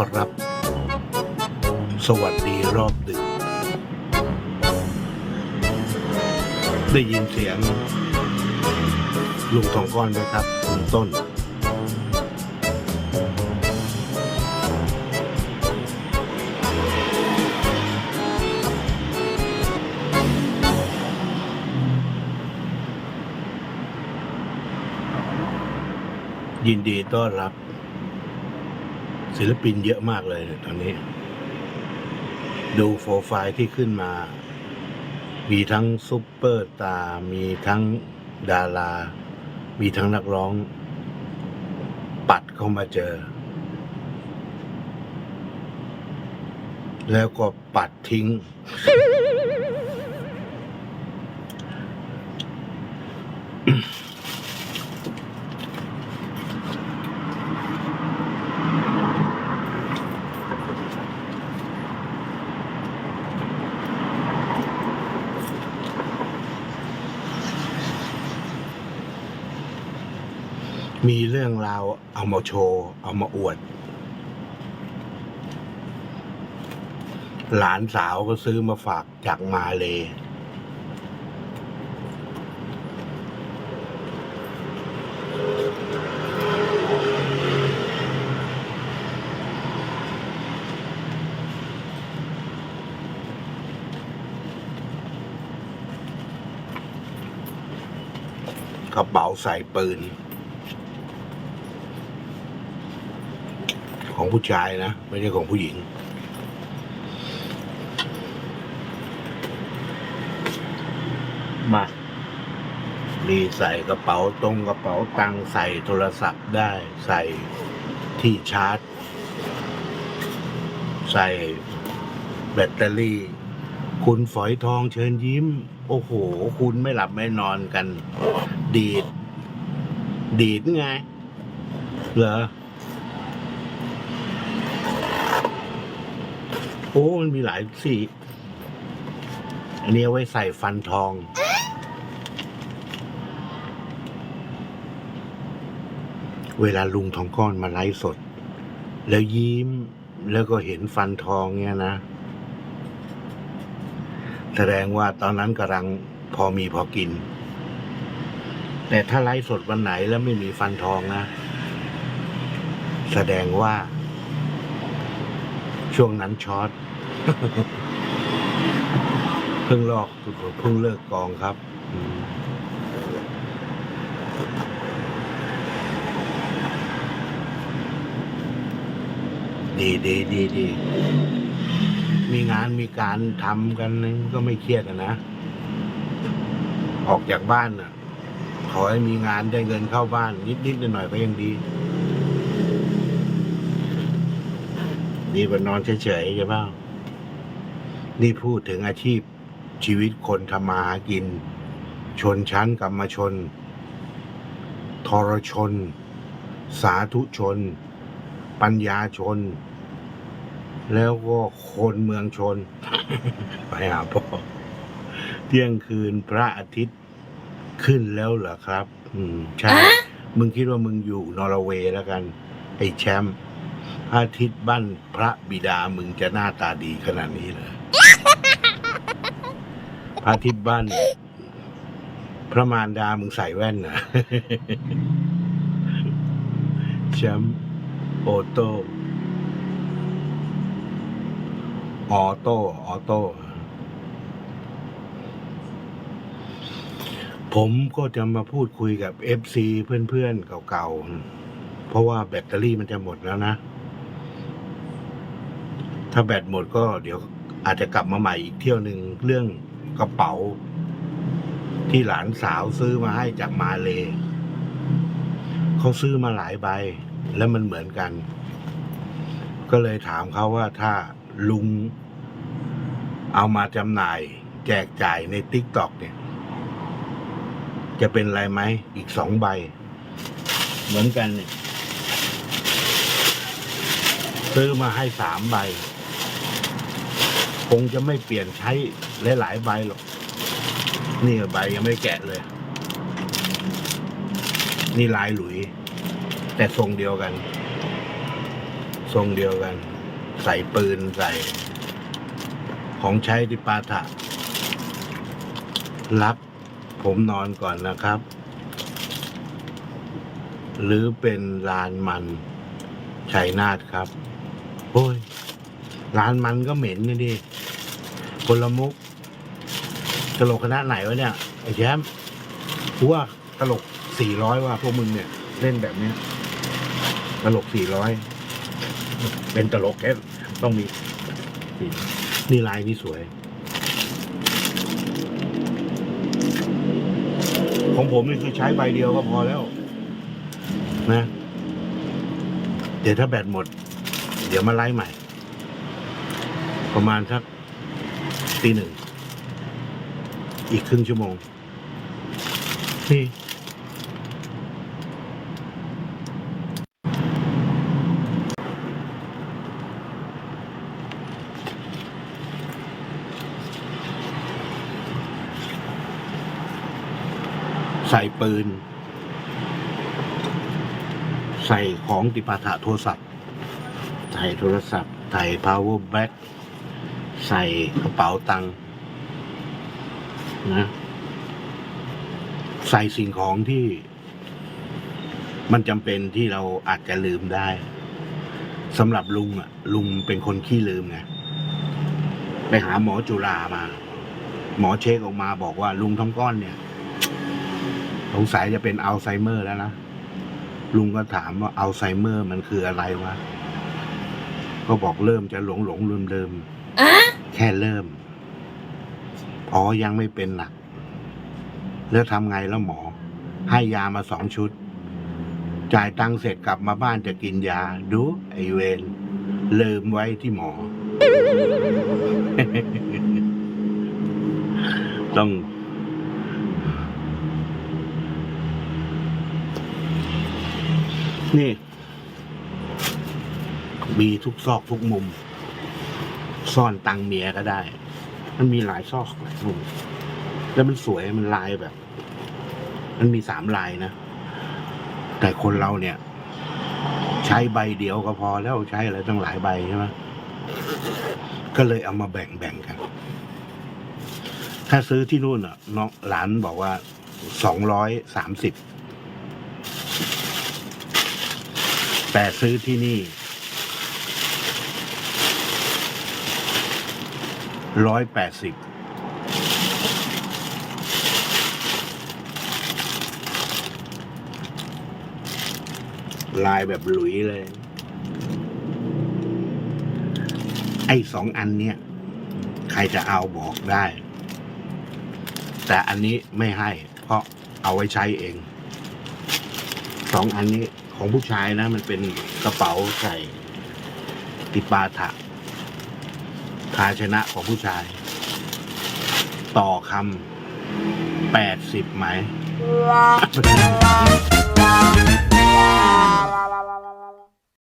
ครับ สวัสดีรอบดึก ได้ยินเสียง ลุงทองก้อนไหมครับลุงต้น ยินดีต้อนรับ ศิลปินเยอะมากเลยเนี่ยตอนนี้ ดูโฟร์ไฟล์ที่ขึ้นมา มีทั้งซุปเปอร์ตามีทั้งดารา มีทั้งนักร้อง ปัดเข้ามาเจอ แล้วก็ปัดทิ้ง มีเรื่องราวเอามาโชว์ เอามาอวด หลานสาวก็ซื้อมาฝากจากมาเลยกระเป๋าใส่ปืน ของผู้ชายนะ ไม่ใช่ของผู้หญิง มามีใส่กระเป๋าตรงกระเป๋าตังค์ใส่โทรศัพท์ได้ ใส่ที่ชาร์จ ใส่แบตเตอรี่ คุณฝอยทองเชิญยิ้ม โอ้โห คุณไม่หลับไม่นอนกัน ดีด ดีดไงเหรอ โอ้มันมีหลายสีอันนี้เอาไว้ใส่ฟันทอง เวลาลุงทองก้อนมาไลฟ์สด แล้วยิ้มแล้วก็เห็นฟันทองเนี่ยนะ แสดงว่าตอนนั้นกำลังพอมีพอกิน แต่ถ้าไลฟ์สดวันไหนแล้วไม่มีฟันทองนะ แสดงว่า ช่วงนั้นช็อตเพิ่งลอกเพิ่งเลิกกองครับดีดีดีดี มีงานมีการทำกันนึงก็ไม่เครียดนะ ออกจากบ้านน่ะ ขอให้มีงานได้เงินเข้าบ้าน นิดนิดหน่อยหน่อยก็ยังดี ดีกว่านอนเฉยๆใช่เปล่านี่พูดถึงอาชีพชีวิตคนทำมาหากิน ชนชั้นกรรมชน ทรชน สาธุชน ปัญญาชน แล้วก็คนเมืองชน ไปหาพ่อเที่ยงคืนพระอาทิตย์ขึ้นแล้วเหรอครับ อืม ใช่ มึงคิดว่ามึงอยู่นอร์เวย์แล้วกัน ไอ้แชมป์พระ อาทิตย์บ้านพระบิดามึงจะหน้าตาดีขนาดนี้เลยพระอาทิตย์บ้าน พระมารดามึงใส่แว่นนะแชมป์โอโต้ออโต้ออโต้ผมก็จะมาพูดคุยกับ FC เพื่อนๆเก่าๆ เพราะว่าแบตเตอรี่มันจะหมดแล้วนะ ถ้าแบตหมดก็เดี๋ยวอาจจะกลับมาใหม่อีกเที่ยวหนึ่งเรื่องกระเป๋า ที่หลานสาวซื้อมาให้จากมาเลเขาซื้อมาหลายใบ แล้วมันเหมือนกัน ก็เลยถามเขาว่าถ้าลุงเอามาจำหน่าย แจกจ่ายในติ๊กต็อกเนี่ย จะเป็นไรไหมอีกสองใบ เหมือนกันเนี่ยซื้อมาให้สามใบ คงจะไม่เปลี่ยนใช้หลายๆใบหรอก นี่ใบยังไม่แกะเลย นี่ลายหลุย แต่ทรงเดียวกัน ทรงเดียวกัน ใส่ปืนใส่ ของใช้ที่ปาถะรับผมนอนก่อนนะครับ หรือเป็นลานมันชัยนาทครับ โอ้ย ลานมันก็เหม็นนะดิคนละมุก ตลกคณะไหนวะเนี่ยไอ้แชมป์กูว่าตลกสี่ร้อยว่าพวกมึงเนี่ย เล่นแบบเนี้ยตลกสี่ร้อยเป็นตลกแค่ต้องมีนี่ลายนี่สวย ของผมนี่คือใช้ใบเดียวก็พอแล้ว นะ เดี๋ยวถ้าแบตหมด เดี๋ยวมาไล่ใหม่ ประมาณสักตีหนึ่ง อีกครึ่งชั่วโมง นี่ ใส่ปืน ใส่ของติปาถะโทรศัพท์ ใส่โทรศัพท์ ใส่ power bank ใส่กระเป๋าตังค์นะ ใส่สิ่งของที่ มันจำเป็นที่เราอาจจะลืมได้สำหรับลุงอะ ลุงเป็นคนขี้ลืมไงไปหาหมอจุฬามา หมอเช็คออกมาบอกว่า ลุงท้องก้อนเนี่ยสงสัยจะเป็นอัลไซเมอร์แล้วนะ ลุงก็ถามว่าอัลไซเมอร์มันคืออะไรวะ ก็บอกเริ่มจะหลงหลงลืมลืม ค่เริ่ม อ๋อยังไม่เป็นหนัก แล้วทำไงแล้วหมอ ให้ยามาสองชุด จ่ายตังค์เสร็จกลับมาบ้านจะกินยา ดู ไอเวนลืมไว้ที่หมอ ต้อง นี่ มีทุกซอกทุกมุม ซ่อนตังเมียก็ได้ มันมีหลายซอกหลายมุมแล้วมันสวยมันลายแบบ มันมีสามลายนะ แต่คนเราเนี่ย ใช้ใบเดียวก็พอแล้วใช้อะไรตั้งหลายใบใช่ไหมก็เลยเอามาแบ่งแบ่งกัน ถ้าซื้อที่นู่นอะน้องหลานบอกว่าสองร้อยสามสิบแต่ซื้อที่นี่ ร้อยแปดสิบลายแบบหลุยเลย ไอ้สองอันเนี้ย ใครจะเอาบอกได้ แต่อันนี้ไม่ให้ เพราะเอาไว้ใช้เอง สองอันนี้ของผู้ชายนะ มันเป็นกระเป๋าใส่ติปาถะาชนะของผู้ชาย ต่อคำแปดสิบไหม